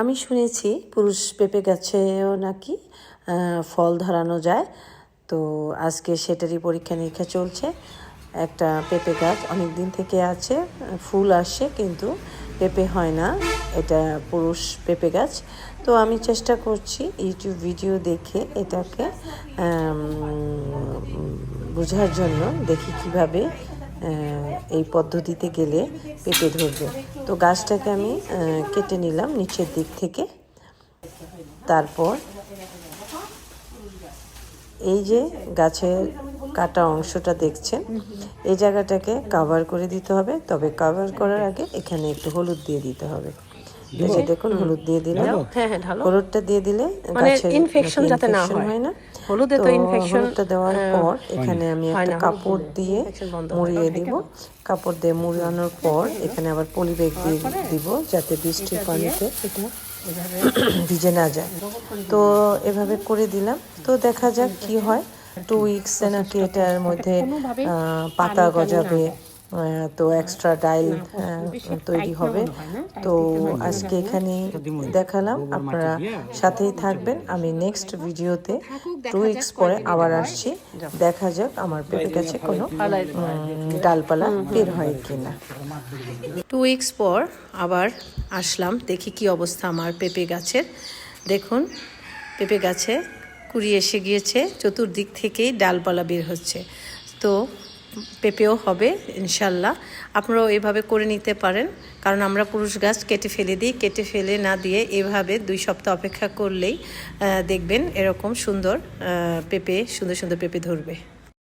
আমি শুনেছি পুরুষ পেঁপে গাছেও নাকি ফল ধরানো যায়। তো আজকে সেটারই পরীক্ষা নিরীক্ষা চলছে। একটা পেঁপে গাছ অনেক দিন থেকে আছে, ফুল আসে কিন্তু পেঁপে হয় না। এটা পুরুষ পেঁপে গাছ। তো আমি চেষ্টা করছি ইউটিউব ভিডিও দেখে এটাকে বোঝার জন্য, দেখি কীভাবে এই পদ্ধতিতে গেলে পেঁপে ধরবে। তো গাছটাকে আমি কেটে নিলাম নিচের দিক থেকে। তারপর এই যে গাছের কাটা অংশটা দেখছেন এই জায়গাটাকে কাভার করে দিতে হবে। তবে কাভার করার আগে এখানে একটু হলুদ দিয়ে দিতে হবে। দেখুন হলুদ দিয়ে দিলাম। হ্যাঁ হ্যাঁ হলুদটা দিয়ে দিলে মানে গাছের infection নাকি যাতে না হয়। না। হলুদে তো হলুদটা দেওয়ার পর এখানে আমি একটা কাপড় দিয়ে হয়। মুড়িয়ে দিব। কাপড় দিয়ে মুড়ানোর পর এখানে আবার পলি ব্যাগ দিয়ে দিব যাতে বৃষ্টির পানিতে এটা ভিজে না যায়। তো এভাবে করে দিলাম। তো দেখা যাক কি হয়। টু উইকস নাকি এটার মধ্যে পাতা গজাবে। তো এক্সট্রা ডাইল তৈরি হবে। তো আজকে এখানে দেখালাম আপনারা সাথেই থাকবেন। আমি নেক্সট ভিডিওতে টু উইকস পরে আবার আসছি। দেখা যাক আমার পেঁপে কাছে কোনো ডালপালা বের হয় কিনা। টু উইকস পর আবার আসলাম দেখি কি অবস্থা আমার পেঁপে গাছের। দেখুন পেঁপে গাছে কুড়ি এসে গিয়েছে চতুর্দিক থেকেই ডালপালা বের হচ্ছে। তো পেঁপেও হবে, ইনশাল্লাহ। আপনারাও এভাবে করে নিতে পারেন, কারণ আমরা পুরুষ গাছ কেটে ফেলে দিই, কেটে ফেলে না দিয়ে এভাবে দুই সপ্তাহ অপেক্ষা করলেই দেখবেন এরকম সুন্দর পেঁপে, সুন্দর সুন্দর পেঁপে ধরবে।